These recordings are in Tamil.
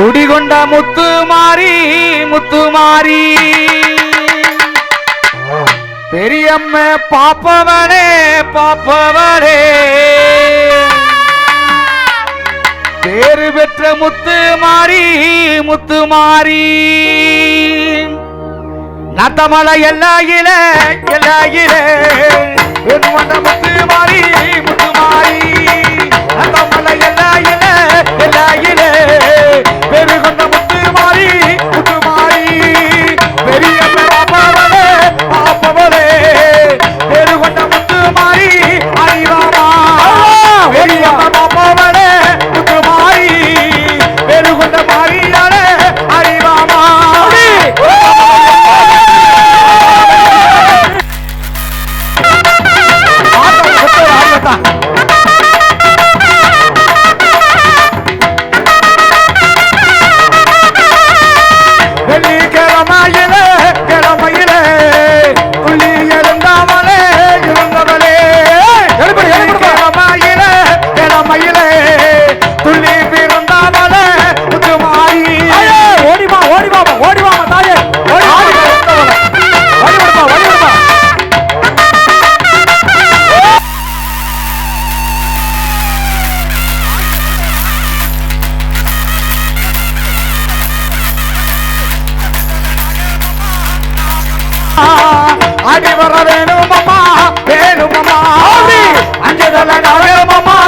குடிகொண்ட முத்து மாறி முத்து மாறி. பெரியம்ம பாப்பவரே பாப்பவரே பேரு பெற்ற முத்து மாறி முத்து மாறி. நத்தமலை எல்லாயில எல்லாயில. முத்து மாறி முத்து மாறி. நத்தமலை எல்லாயில அடி வர வேணுமம்மா வேணுமம்மா. அஞ்சு தலை வேணுமம்மா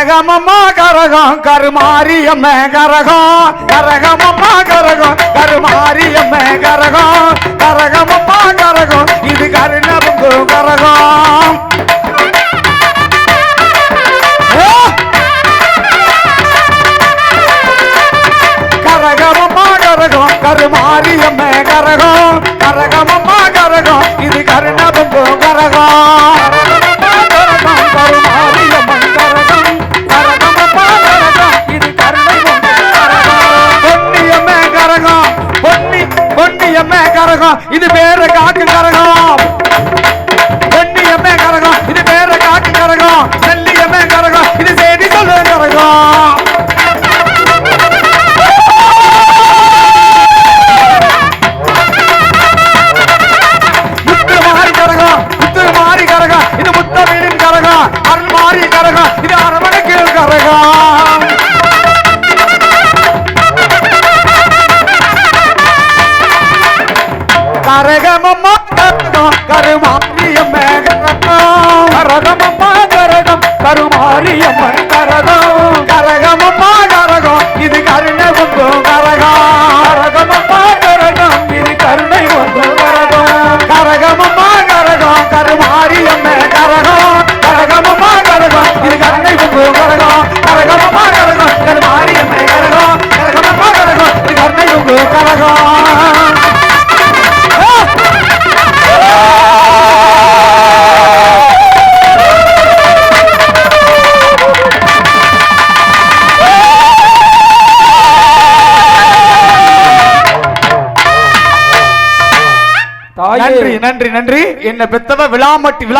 கரகமம்மா கரகம் கருமாரியம்ம கரகம். கரகமம்மா கரகம் கருமாரியம்ம கரகம். கரகமம்மா இது பேர காக்கு கரகம் நன்றி நன்றி. என்ன பெத்தவ விழாமட்டி விழா